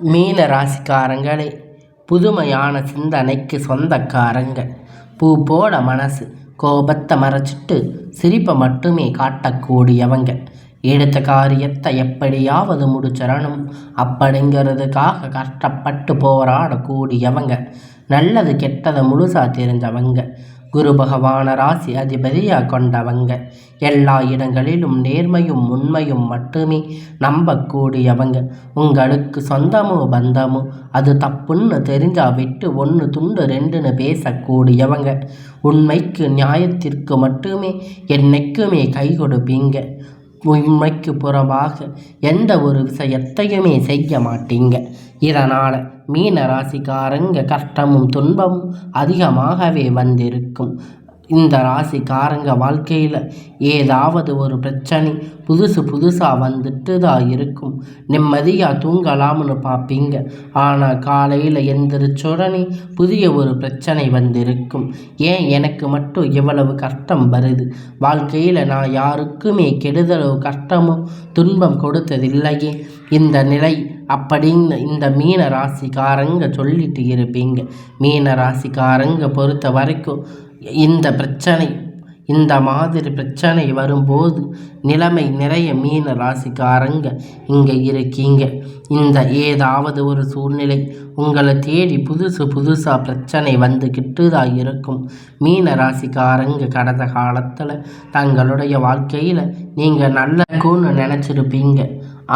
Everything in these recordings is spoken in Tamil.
மீன ராசிக்காரங்களே புதுமையான சிந்தனைக்கு சொந்தக்காரங்க பூ போட மனசு கோபத்தை மறைச்சிட்டு சிரிப்பை மட்டுமே காட்டக்கூடியவங்க. எடுத்த காரியத்தை எப்படியாவது முடிச்சிடணும். அப்படிங்கிறதுக்காக கஷ்டப்பட்டு போராடக்கூடியவங்க. நல்லது கெட்டதை முழுசாக தெரிஞ்சவங்க. குரு பகவான ராசி அதிபதியாக கொண்டவங்க. எல்லா இடங்களிலும் நேர்மையும் உண்மையும் மட்டுமே நம்பக்கூடியவங்க. உங்களுக்கு சொந்தமோ பந்தமோ அது தப்புன்னு தெரிஞ்சா விட்டு ஒன்று துண்டு ரெண்டுன்னு பேசக்கூடியவங்க. உண்மைக்கு நியாயத்திற்கு மட்டுமே என்னைக்குமே கை கொடுப்பீங்க. உண்மைக்கு புறமாக எந்த ஒரு விஷயத்தையுமே செய்ய மாட்டீங்க. இதனால் மீன ராசிக்காரங்க கஷ்டமும் துன்பமும் அதிகமாகவே வந்திருக்கும். இந்த ராசிக்காரங்க வாழ்க்கையில் ஏதாவது ஒரு பிரச்சனை புதுசு புதுசாக வந்துட்டு தான் இருக்கும். நிம்மதியாக தூங்கலாம்னு பார்ப்பீங்க ஆனால் காலையில் எந்திரிச்ச உடனே புதிய ஒரு பிரச்சனை வந்திருக்கும். ஏன்? எனக்கு மட்டும் இவ்வளவு கஷ்டம் வருது. வாழ்க்கையில் நான் யாருக்குமே கெடுதலோ கஷ்டமோ துன்பம் கொடுத்ததில்லையே. இந்த நிலை அப்படின்னு இந்த மீன ராசிக்காரங்க சொல்லிட்டு இருப்பீங்க. மீன ராசிக்காரங்க பொறுத்த வரைக்கும் இந்த பிரச்சனை இந்த மாதிரி பிரச்சனை வரும்போது நிலைமை நிறைய மீன ராசிக்காரங்க இங்கே இருக்கீங்க. இந்த ஏதாவது ஒரு சூழ்நிலை உங்களை தேடி புதுசு புதுசாக பிரச்சனை வந்துக்கிட்டு தான் இருக்கும். மீன ராசிக்காரங்க கடந்த காலத்தில் தங்களுடைய வாழ்க்கையில் நீங்கள் நல்லக்குன்னு நினச்சிருப்பீங்க.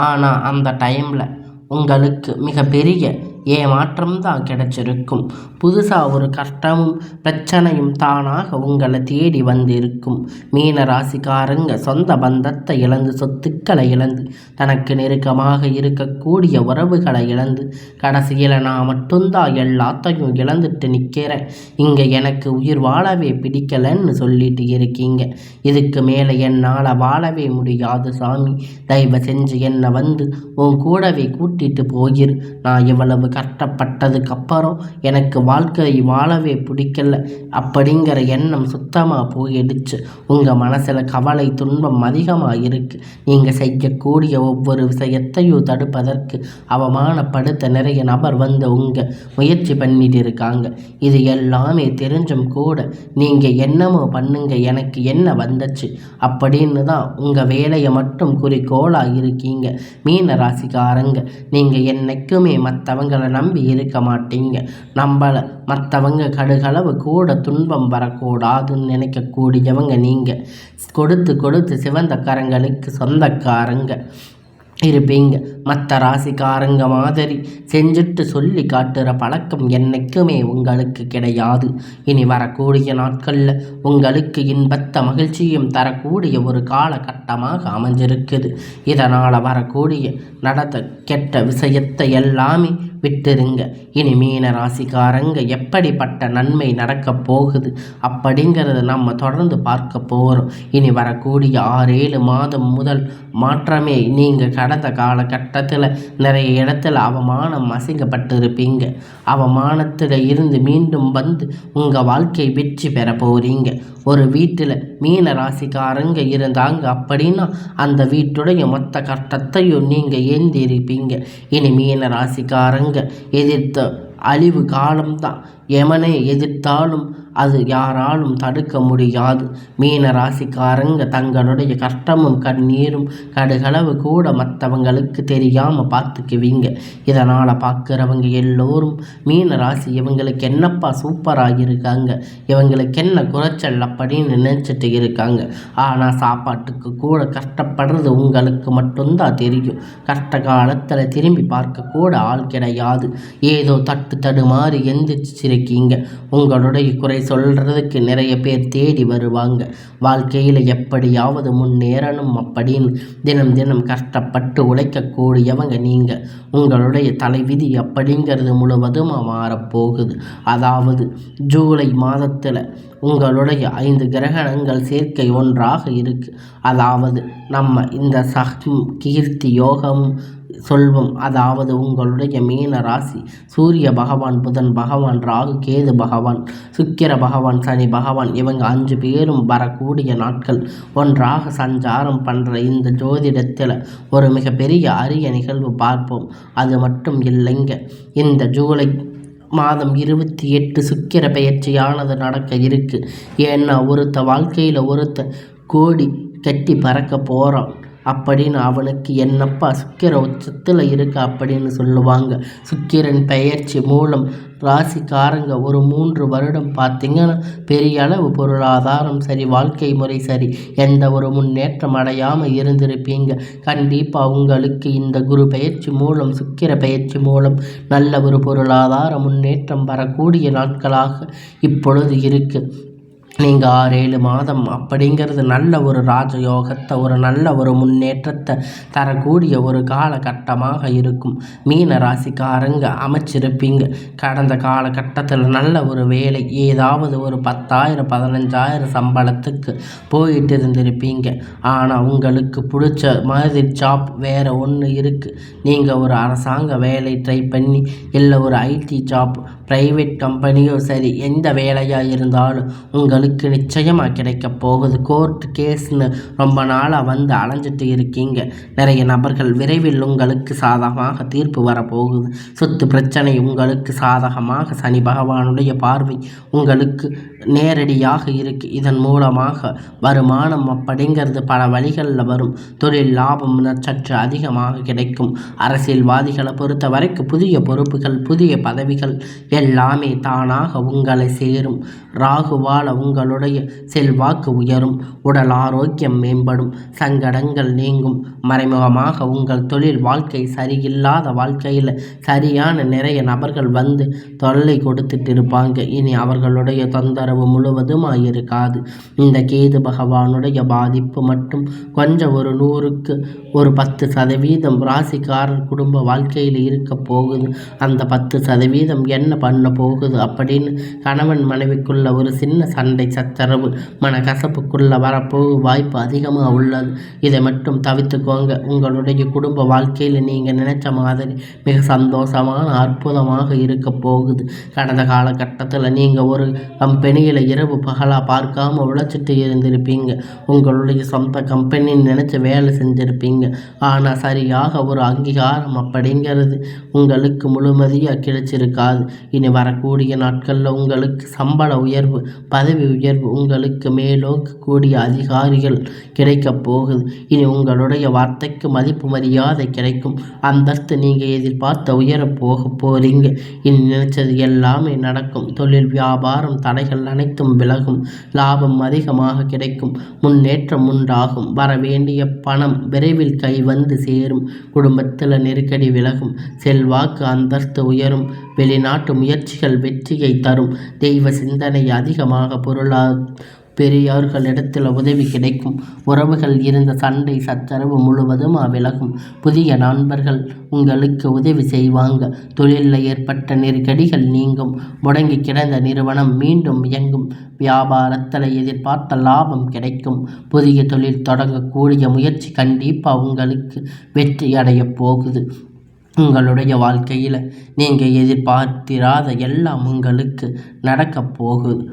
ஆனால் அந்த டைமில் உங்களுக்கு மிகப்பெரிய ஏமாற்றம் தான் கிடைச்சிருக்கும். புதுசாக ஒரு கஷ்டமும் பிரச்சனையும் தானாக உங்களை தேடி வந்திருக்கும். மீன ராசிக்காரங்க சொந்த பந்தத்தை இழந்து சொத்துக்களை இழந்து தனக்கு நெருக்கமாக இருக்கக்கூடிய உறவுகளை இழந்து கடைசியில் நான் மட்டும்தான் எல்லாத்தையும் இழந்துட்டு நிற்கிறேன் இங்கே எனக்கு உயிர் வாழவே பிடிக்கலன்னு சொல்லிட்டு இருக்கீங்க. இதுக்கு மேலே என்னால் வாழவே முடியாது சாமி. தயவு செஞ்சு என்னை வந்து உன் கூடவே கூட்டிட்டு போயிரு. நான் இவ்வளவு கஷ்டப்பட்டதுக்கப்புறம் எனக்கு வாழ்க்கை வாழவே பிடிக்கல. அப்படிங்கிற எண்ணம் சுத்தமாக போயிடுச்சு. உங்கள் மனசில் கவலை துன்பம் அதிகமாக இருக்குது நீங்கள் செய்யக்கூடிய ஒவ்வொரு விஷயத்தையும் தடுப்பதற்கு அவமானப்படுத்த நிறைய நபர் வந்து உங்கள் முயற்சி பண்ணிட்டு இருக்காங்க. இது எல்லாமே தெரிஞ்சும் கூட நீங்கள் என்னமோ பண்ணுங்க எனக்கு என்ன வந்துச்சு அப்படின்னு தான் உங்கள் வேலையை மட்டும் குறிக்கோளாக இருக்கீங்க. மீன ராசிக்காரங்க நீங்கள் என்னைக்குமே மற்றவங்களை நம்பி இருக்க மாட்டீங்க. நம்மளை மற்றவங்க கடுகளவு கூட துன்பம் வரக்கூடாதுன்னு நினைக்கக்கூடியவங்க நீங்கள் கொடுத்து கொடுத்து சிவந்த கரங்களுக்கு சொந்தக்காரங்க இருப்பீங்க. மற்ற ராசிக்காரங்க மாதிரி செஞ்சுட்டு சொல்லி காட்டுற பழக்கம் என்றைக்குமே உங்களுக்கு கிடையாது. இனி வரக்கூடிய நாட்களில் உங்களுக்கு இன்பத்த மகிழ்ச்சியும் தரக்கூடிய ஒரு காலகட்டமாக அமைஞ்சிருக்குது. இதனால் வரக்கூடிய நடத்த கெட்ட விஷயத்தை எல்லாமே விட்டுருங்க. இனி மீன ராசிக்காரங்க எப்படிப்பட்ட நன்மை நடக்கப் போகுது? அப்படிங்கிறத நம்ம தொடர்ந்து பார்க்க போகிறோம் இனி வரக்கூடிய ஆறு ஏழு மாதம் முதல் மாற்றமே நீங்கள் கடந்த காலகட்டத்தில் நிறைய இடத்துல அவமானம் அசிங்கப்பட்டிருப்பீங்க அவமானத்தில் இருந்து மீண்டும் வந்து உங்கள் வாழ்க்கை வெற்றி பெற போகிறீங்க ஒரு வீட்டில் மீன ராசிக்காரங்க இருந்தாங்க அப்படின்னா அந்த வீட்டுடைய மொத்த கட்டத்தையும் நீங்கள் ஏந்தி இருப்பீங்க இனி மீன ராசிக்காரங்க எதிர்த்த அழிவு காலம்தான். எமனை எதிர்த்தாலும் அது யாராலும் தடுக்க முடியாது. மீன ராசிக்காரங்க தங்களுடைய கஷ்டமும் கண்ணீரும் கடுகளவு கூட மற்றவங்களுக்கு தெரியாமல் பார்த்துக்குவீங்க. இதனால் பார்க்குறவங்க எல்லோரும் மீன ராசி இவங்களுக்கு என்னப்பா சூப்பராக இருக்காங்க இவங்களுக்கு என்ன குறைச்சல் அப்படின்னு நினச்சிட்டு இருக்காங்க. ஆனால் சாப்பாட்டுக்கு கூட கஷ்டப்படுறது உங்களுக்கு மட்டும்தான் தெரியும். கஷ்ட காலத்தில் திரும்பி பார்க்க கூட ஆள் கிடையாது. ஏதோ தட்டு தடுமாறி எந்திரிச்சிருக்கீங்க. உங்களுடைய குறை சொல்கிறதுக்கு நிறைய பேர் தேடி வருவாங்க. வாழ்க்கையில் எப்படியாவது முன்னேறணும் அப்படின்னு தினம் தினம் கஷ்டப்பட்டு உழைக்கக்கூடியவங்க நீங்கள் உங்களுடைய தலைவிதி அப்படிங்கிறது முழுவதுமாக மாறப்போகுது. அதாவது ஜூலை மாதத்தில் உங்களுடைய ஐந்து கிரகணங்கள் சேர்க்கை ஒன்றாக இருக்குது அதாவது நம்ம இந்த சகம் கீர்த்தி யோகம் சொல்வோம் அதாவது உங்களுடைய மீன ராசி சூரிய பகவான் புதன் பகவான் ராகு கேது பகவான் சுக்கிர பகவான் சனி பகவான் இவங்க அஞ்சு பேரும் வரக்கூடிய நாட்கள். ஒன்றாக சஞ்சாரம் பண்ணுற இந்த ஜோதிடத்தில் ஒரு மிகப்பெரிய அரிய நிகழ்வு பார்ப்போம். அது மட்டும் இல்லைங்க. இந்த ஜூலை மாதம் இருபத்தி எட்டு சுக்கிர பெயர்ச்சியானது நடக்க இருக்குது ஏன்னா ஒருத்த வாழ்க்கையில் ஒருத்த கோடி கட்டி பறக்க போகிறோம் அப்படின்னு அவனுக்கு என்னப்பா சுக்கிர உச்சத்தில் இருக்கு அப்படின்னு சொல்லுவாங்க. சுக்கிரன் பெயர்ச்சி மூலம் ராசிக்காரங்க ஒரு மூன்று வருடம் பார்த்திங்கன்னா பெரிய அளவு பொருளாதாரம் சரி வாழ்க்கை முறை சரி எந்த ஒரு முன்னேற்றம் அடையாமல் இருந்திருப்பீங்க. கண்டிப்பாக உங்களுக்கு இந்த குரு பயிற்சி மூலம் சுக்கிர பயிற்சி மூலம் நல்ல ஒரு பொருளாதார முன்னேற்றம் வரக்கூடிய நாட்களாக இப்பொழுது இருக்குது நீங்கள் ஆறு ஏழு மாதம் அப்படிங்கிறது நல்ல ஒரு ராஜயோகத்தை ஒரு நல்ல ஒரு முன்னேற்றத்தை தரக்கூடிய ஒரு காலகட்டமாக இருக்கும். மீன ராசிக்காரங்க அமைச்சிருப்பீங்க. கடந்த காலகட்டத்தில் நல்ல ஒரு வேலை ஏதாவது ஒரு பத்தாயிரம் பதினஞ்சாயிரம் சம்பளத்துக்கு போயிட்டு இருந்திருப்பீங்க. ஆனால் உங்களுக்கு பிடிச்ச மாதிரி ஜாப் வேறு ஒன்று இருக்குது நீங்கள் ஒரு அரசாங்க வேலை ட்ரை பண்ணி இல்லை ஒரு ஐடி ஜாப் ப்ரைவேட் கம்பெனியோ சரி எந்த வேலையாக இருந்தாலும் உங்களுக்கு நிச்சயமாக கிடைக்க போகுது. கோர்ட் கேஸ்னு ரொம்ப நாளாக வந்து அலைஞ்சிட்டு இருக்கீங்க. நிறைய நபர்கள் விரைவில் உங்களுக்கு சாதகமாக தீர்ப்பு வரப்போகுது. சொத்து பிரச்சனை உங்களுக்கு சாதகமாக சனி பகவானுடைய பார்வை உங்களுக்கு நேரடியாக இருக்குது இதன் மூலமாக வருமானம் அப்படிங்கிறது பல வழிகளில் வரும். தொழில் லாபம் சற்று அதிகமாக கிடைக்கும். அரசியல்வாதிகளை பொறுத்த வரைக்கும் புதிய பொறுப்புகள் புதிய பதவிகள் எல்லாமே தானாக உங்களை சேரும். ராகுவால உங்களுடைய செல்வாக்கு உயரும். உடல் ஆரோக்கியம் மேம்படும். சங்கடங்கள் நீங்கும். மறைமுகமாக உங்கள் தொழில் வாழ்க்கை சரியில்லாத வாழ்க்கையில் சரியான நிறைய நபர்கள் வந்து தொல்லை கொடுத்துட்டு இருப்பாங்க. இனி அவர்களுடைய தொந்தரவு முழுவதுமாக இருக்காது இந்த கேது பகவானுடைய பாதிப்பு மட்டும் கொஞ்சம் ஒரு நூறுக்கு ஒரு பத்து சதவீதம் ராசிக்காரர் குடும்ப வாழ்க்கையில் இருக்க போகுது. அந்த பத்து சதவீதம் என்ன பண்ண போகுது அப்படின்னு கணவன் மனைவிக்குள்ள ஒரு சின்ன சண்டை சச்சரவு மனக்கசப்புக்குள்ள வரப்போக வாய்ப்பு அதிகமாக உள்ளது. இதை மட்டும் தவிர்த்துக்கோங்க. உங்களுடைய குடும்ப வாழ்க்கையில் நீங்கள் நினைச்ச மாதிரி மிக சந்தோஷமான அற்புதமாக இருக்க போகுது. கடந்த காலகட்டத்தில் நீங்கள் ஒரு கம்பெனியில் இரவு பகலாக பார்க்காம உழைச்சிட்டு இருந்திருப்பீங்க. உங்களுடைய சொந்த கம்பெனின்னு நினச்சி வேலை செஞ்சுருப்பீங்க. ஆனால் சரியாக ஒரு அங்கீகாரம் அப்படிங்கிறது உங்களுக்கு முழுமதியாக கிடைச்சிருக்காது. இனி வரக்கூடிய நாட்களில் உங்களுக்கு சம்பள உயர்வு பதவி உயர்வு உங்களுக்கு மேலோக்கக்கூடிய அதிகாரிகள் கிடைக்கப் போகுது. இனி உங்களுடைய வார்த்தைக்கு மதிப்பு மரியாதை கிடைக்கும். அந்தஸ்து நீங்கள் எதிர்பார்த்த உயர போக போகிறீங்க இனி நினைச்சது எல்லாமே நடக்கும். தொழில் வியாபாரம் தடைகள் அனைத்தும் விலகும். லாபம் அதிகமாக கிடைக்கும். முன்னேற்றம் உண்டாகும். வர வேண்டிய பணம் விரைவில் கை வந்து சேரும். குடும்பத்தில் நெருக்கடி விலகும். செல்வாக்கு அந்தஸ்து உயரும். வெளிநாட்டு முயற்சிகள் வெற்றியை தரும். தெய்வ சிந்தனை அதிகமாக பொருளா பெரியோர்களிடத்தில் உதவி கிடைக்கும். உறவுகள் இருந்த சண்டை சச்சரவு முழுவதும் விலகும் புதிய நண்பர்கள் உங்களுக்கு உதவி செய்வாங்க. தொழிலில் ஏற்பட்ட நெருக்கடிகள் நீங்கும். முடங்கி கிடந்த நிறுவனம் மீண்டும் இயங்கும். வியாபாரத்தில் எதிர்பார்த்த லாபம் கிடைக்கும். புதிய தொழில் தொடங்கக்கூடிய முயற்சி கண்டிப்பாக உங்களுக்கு வெற்றி அடையப் போகுது. உங்களுடைய வாழ்க்கையில் நீங்கள் எதிர்பார்த்திராத எல்லாம் உங்களுக்கு நடக்கப் போகுது.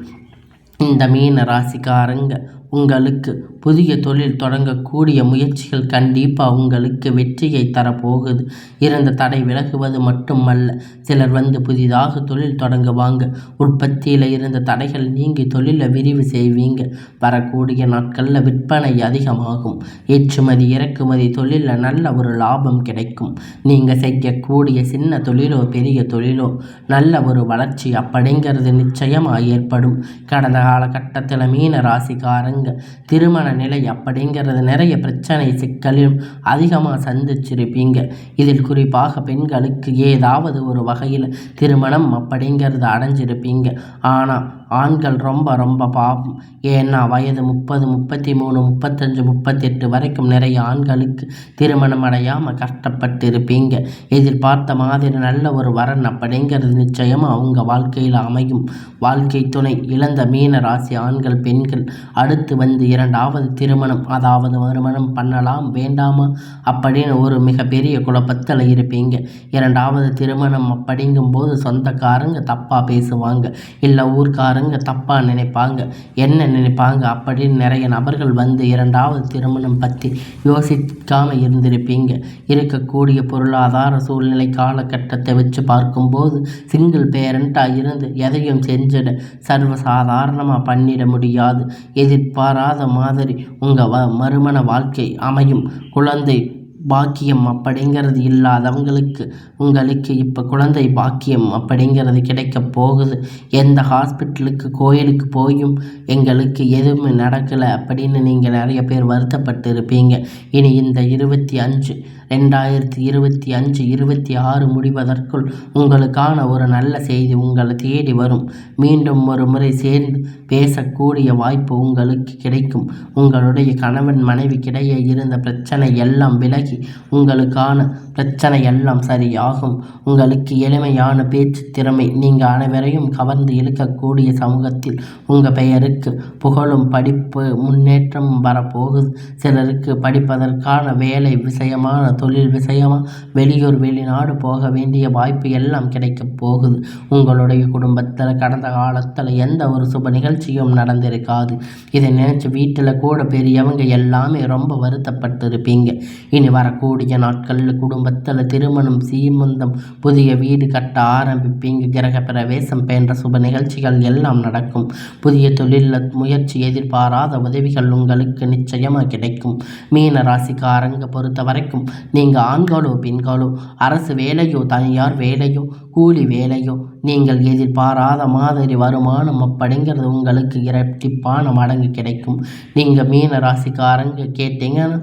இந்த மீன ராசிக்காரங்க உங்களுக்கு புதிய தொழில் தொடங்கக்கூடிய முயற்சிகள் கண்டிப்பாக உங்களுக்கு வெற்றியை தரப்போகுது. இருந்த தடை விலகுவது மட்டுமல்ல சிலர் வந்து புதிதாக தொழில் தொடங்குவாங்க. உற்பத்தியில் இருந்த தடைகள் நீங்கி தொழிலை விரிவு செய்வீங்க. வரக்கூடிய நாட்களில் விற்பனை அதிகமாகும். ஏற்றுமதி இறக்குமதி தொழிலில் நல்ல ஒரு லாபம் கிடைக்கும். நீங்கள் செய்யக்கூடிய சின்ன தொழிலோ பெரிய தொழிலோ நல்ல ஒரு வளர்ச்சி அப்படிங்கிறது நிச்சயமாக ஏற்படும். கடந்த காலகட்டத்தில் மீன ராசிக்காரங்க திருமண நிலை அப்படிங்கிறது நிறைய பிரச்சனை சிக்கலும் அதிகமாக சந்திச்சிருப்பீங்க. இதில் குறிப்பாக பெண்களுக்கு ஏதாவது ஒரு வகையில் திருமணம் அப்படிங்கிறது அடைஞ்சிருப்பீங்க. ஆனால் ஆண்கள் ரொம்ப ரொம்ப பாவம். ஏன்னா வயது முப்பது முப்பத்தி மூணு முப்பத்தஞ்சு முப்பத்தெட்டு வரைக்கும் நிறைய ஆண்களுக்கு திருமணம் அடையாமல் கஷ்டப்பட்டு இருப்பீங்க எதிர்பார்த்த மாதிரி நல்ல ஒரு வரன் அப்படிங்கிறது நிச்சயமாக அவங்க வாழ்க்கையில் அமையும். வாழ்க்கை துணை இழந்த மீன ராசி ஆண்கள் பெண்கள் அடுத்து வந்து இரண்டாவது திருமணம் அதாவது மறுமணம் பண்ணலாம் வேண்டாமா அப்படின்னு ஒரு மிகப்பெரிய குழப்பத்தில் இருப்பீங்க. இரண்டாவது திருமணம் அப்படிங்கும்போது சொந்தக்காரங்க தப்பாக பேசுவாங்க. இல்லை ஊர்க்காரங்க தப்பாக நினைப்பாங்க. என்ன நினைப்பாங்க? அப்படின்னு நிறைய நபர்கள் வந்து இரண்டாவது திருமணம் பற்றி யோசிக்காமல் இருந்திருப்பீங்க. இருக்கக்கூடிய பொருளாதார சூழ்நிலை காலகட்டத்தை வச்சு பார்க்கும்போது சிங்கிள் பேரண்ட்டாக இருந்து எதையும் செஞ்சிட சர்வசாதாரணமாக பண்ணிட முடியாது. எதிர்பாராத மாதிரி உங்கள் வ மறுமண வாழ்க்கை அமையும். குழந்தை பாக்கியம் அப்படிங்கிறது இல்லாதவங்களுக்கு உங்களுக்கு இப்போ குழந்தை பாக்கியம் அப்படிங்கிறது கிடைக்க போகுது. எந்த ஹாஸ்பிட்டலுக்கு கோயிலுக்கு போயும் எங்களுக்கு எதுவுமே நடக்கலை அப்படின்னு நீங்கள் நிறைய பேர் வருத்தப்பட்டு இருப்பீங்க இனி இந்த இருபத்தி அஞ்சு ரெண்டாயிரத்தி இருபத்தி அஞ்சு இருபத்தி ஆறு முடிவதற்குள் உங்களுக்கான ஒரு நல்ல செய்தி உங்களை தேடி வரும். மீண்டும் ஒரு முறை சேர்ந்து பேசக்கூடிய வாய்ப்பு உங்களுக்கு கிடைக்கும். உங்களுடைய கணவன் மனைவிக்கிடையே இருந்த பிரச்சனை எல்லாம் விலகி உங்களுக்கான பிரச்சனை எல்லாம் சரியாகும். உங்களுக்கு எளிமையான பேச்சு திறமை நீங்கள் அனைவரையும் கவர்ந்து இழுக்கக்கூடிய சமூகத்தில் உங்கள் பெயருக்கு புகழும் படிப்பு முன்னேற்றம் வரப்போகுது. சிலருக்கு படிப்பதற்கான வேலை விஷயமான தொழில் விஷயமாக வெளியூர் வெளிநாடு போக வேண்டிய வாய்ப்பு எல்லாம் கிடைக்கப் போகுது. உங்களுடைய குடும்பத்தில் கடந்த காலத்தில் எந்த ஒரு சுப நிகழ்ச்சியும் நடந்திருக்காது. இதை நினச்சி வீட்டில் கூட பெரியவங்க எல்லாமே ரொம்ப வருத்தப்பட்டு இருப்பீங்க இனி வரக்கூடிய நாட்களில் குடும்ப குடும்பத்தில் திருமணம் சீமந்தம் புதிய வீடு கட்ட ஆரம்பிப்பீங்க கிரக பிரவேசம் போன்ற சுப நிகழ்ச்சிகள் எல்லாம் நடக்கும். புதிய தொழில முயற்சி எதிர்பாராத உதவிகள் உங்களுக்கு நிச்சயமாக கிடைக்கும். மீன ராசிக்காரங்க பொறுத்த வரைக்கும் நீங்கள் ஆண்களோ பெண்களோ அரசு வேலையோ தனியார் வேலையோ கூலி வேலையோ நீங்கள் எதிர்பாராத மாதிரி வருமானம் அப்படிங்கிறது உங்களுக்கு இரட்டிப்பான மடங்கு கிடைக்கும். நீங்கள் மீன ராசிக்காரங்க கேட்டிங்கன்னா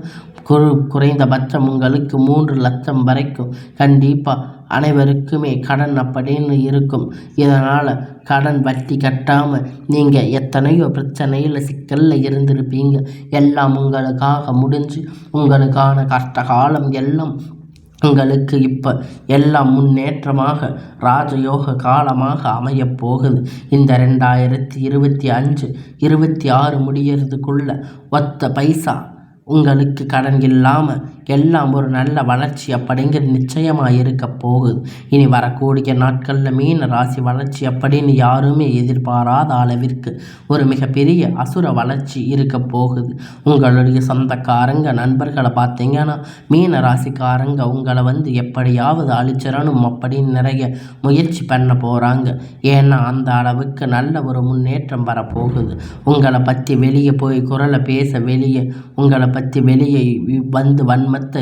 குறு குறைந்தபட்சம் உங்களுக்கு மூன்று லட்சம் வரைக்கும். கண்டிப்பாக அனைவருக்குமே கடன் அப்படின்னு இருக்கும். இதனால் கடன் வட்டி கட்டாமல் நீங்கள் எத்தனையோ பிரச்சனையில் சிக்கலில் இருந்திருப்பீங்க. எல்லாம் உங்களுக்காக முடிஞ்சு உங்களுக்கான கஷ்ட காலம் எல்லாம் உங்களுக்கு இப்போ எல்லாம் முன்னேற்றமாக ராஜயோக காலமாக அமையப் போகுது. இந்த ரெண்டாயிரத்தி இருபத்தி அஞ்சு இருபத்தி ஆறு முடியறதுக்குள்ள ஒத்த பைசா உங்களுக்கு கடன் இல்லாமல் எல்லாம் ஒரு நல்ல வளர்ச்சி அப்படிங்கிறது நிச்சயமாக இருக்க போகுது. இனி வரக்கூடிய நாட்களில் மீன ராசி வளர்ச்சி அப்படின்னு யாருமே எதிர்பாராத அளவிற்கு ஒரு மிகப்பெரிய அசுர வளர்ச்சி இருக்க போகுது. உங்களுடைய சொந்தக்காரங்க நண்பர்களை பார்த்தீங்கன்னா மீன ராசிக்காரங்க உங்களை வந்து எப்படியாவது அழிச்சிடணும் அப்படின்னு நிறைய முயற்சி பண்ண போகிறாங்க ஏன்னா அந்த அளவுக்கு நல்ல ஒரு முன்னேற்றம் வரப்போகுது. உங்களை பற்றி வெளியே போய் குரலை பேச வெளியே உங்களை பற்றி வெளியே வந்து வன்மத்து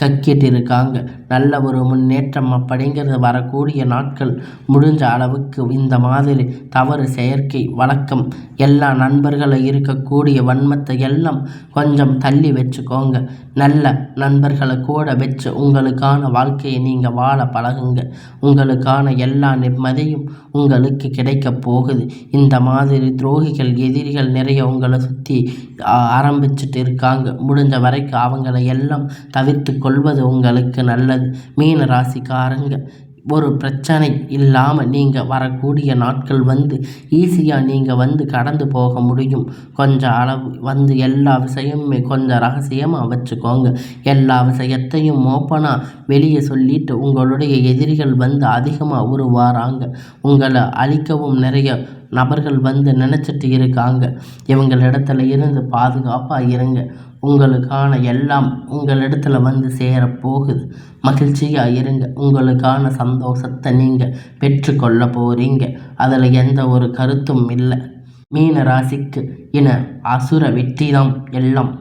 கக்கிட்டு இருக்காங்க நல்ல ஒரு முன்னேற்றம் அப்படிங்கிறது வரக்கூடிய நாட்கள் முடிஞ்ச அளவுக்கு இந்த மாதிரி தவறு செயற்கை வழக்கம் எல்லா நண்பர்களை இருக்கக்கூடிய வன்மத்தை எல்லாம் கொஞ்சம் தள்ளி வச்சுக்கோங்க. நல்ல நண்பர்களை கூட வச்சு உங்களுக்கான வாழ்க்கையை நீங்கள் வாழ பழகுங்க. உங்களுக்கான எல்லா நிம்மதியும் உங்களுக்கு கிடைக்க போகுது. இந்த மாதிரி துரோகிகள் எதிரிகள் நிறைய உங்களை சுற்றி ஆரம்பிச்சுட்டு இருக்காங்க. முடிஞ்ச வரைக்கும் அவங்கள எல்லாம் தவிர்த்து கொள்வது உங்களுக்கு நல்லது. மீன ராசிக்காரங்க ஒரு பிரச்சனை இல்லாமல் நீங்கள் வரக்கூடிய நாட்கள் வந்து ஈஸியாக நீங்கள் வந்து கடந்து போக முடியும். கொஞ்சம் அளவு வந்து எல்லா விஷயமுமே கொஞ்சம் ரகசியமாக வச்சுக்கோங்க. எல்லா விஷயத்தையும் ஓப்பனாக வெளியே சொல்லிட்டு உங்களுடைய எதிரிகள் வந்து அதிகமாக உருவாராங்க உங்களை அழிக்கவும் நிறைய நபர்கள் வந்து நினச்சிட்டு இருக்காங்க. இவங்களிடத்துல இருந்து பாதுகாப்பாக இருங்க. உங்களுக்கான எல்லாம் உங்களிடத்துல வந்து சேரப்போகுது. மகிழ்ச்சியாக இருங்க. உங்களுக்கான சந்தோஷத்தை நீங்கள் பெற்றுக்கொள்ள போகிறீங்க அதில் எந்த ஒரு கருத்தும் இல்லை. மீன ராசிக்கு இன அசுர வெற்றி தான் எல்லாம்.